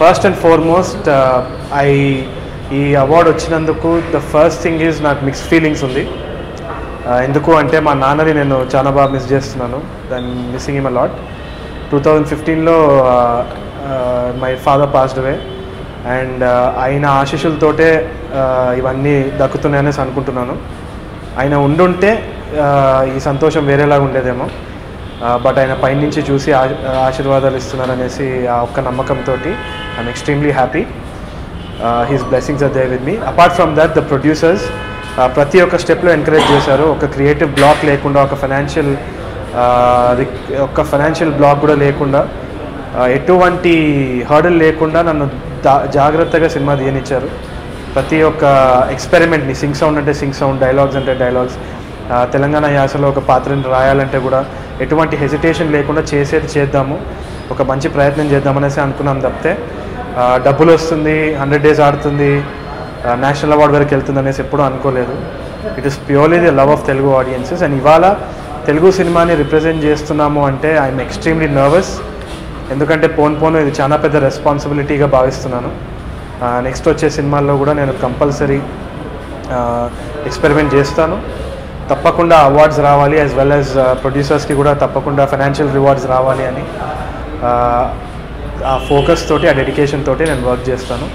First and foremost I ఈ award వచ్చినందుకు the first thing is నాకు మిక్స్ ఫీలింగ్స్ ఉంది. Uh, ఎందుకు అంటే మా నాన్నని నేను చాలా బాగా మిస్ చేస్తున్నాను. దాన్ని missing him a lot two thousand ఫిఫ్టీన్లో my father passed away and ఆయన ఆశీస్సులతోటే uh, ఇవన్నీ దక్కుతున్నాయనేసి అనుకుంటున్నాను. ఆయన ఉండుంటే uh, ఈ సంతోషం వేరేలాగా ఉండేదేమో. బట్ ఆయన పైనుంచి చూసి ఆశీర్వాదాలు ఆశీర్వాదాలు ఇస్తున్నారనేసి ఆ ఒక్క నమ్మకంతో I'm extremely happy his blessings are there with me apart from that the producers ప్రతి ఒక్క స్టెప్లో ఎంకరేజ్ చేశారు. ఒక క్రియేటివ్ బ్లాక్ లేకుండా ఒక ఫైనాన్షియల్ ఒక ఫైనాన్షియల్ బ్లాక్ కూడా లేకుండా ఎటువంటి హర్డల్ లేకుండా నన్ను జాగ్రత్తగా సినిమా తీయనిచ్చారు. ప్రతి ఒక్క ఎక్స్పెరిమెంట్ని సింగ్ సౌండ్ అంటే సింగ్ సౌండ్ డైలాగ్స్ అంటే డైలాగ్స్ తెలంగాణ యాసలో ఒక పాత్రని రాయాలంటే కూడా ఎటువంటి హెసిటేషన్ లేకుండా చేసేది చేద్దాము. ఒక మంచి ప్రయత్నం చేద్దామనేసి అనుకున్నాం తప్పితే డబ్బులు వస్తుంది హండ్రెడ్ డేస్ ఆడుతుంది నేషనల్ అవార్డ్ వరకు వెళ్తుంది అనేసి ఎప్పుడూ అనుకోలేదు. It is purely the love of Telugu audiences and ఇవాళ తెలుగు సినిమాని రిప్రజెంట్ చేస్తున్నాము అంటే ఐఎమ్ ఎక్స్ట్రీమ్లీ నర్వస్ ఎందుకంటే పోన్ పోను ఇది చాలా పెద్ద రెస్పాన్సిబిలిటీగా భావిస్తున్నాను. నెక్స్ట్ వచ్చే సినిమాల్లో కూడా నేను కంపల్సరీ ఎక్స్పెరిమెంట్ చేస్తాను. తప్పకుండా అవార్డ్స్ రావాలి యాజ్ వెల్ యాజ్ ప్రొడ్యూసర్స్కి కూడా తప్పకుండా ఫైనాన్షియల్ రివార్డ్స్ రావాలి అని uh, ఆ ఫోకస్ తోటి ఆ డెడికేషన్ తోటి నేను వర్క్ చేస్తాను.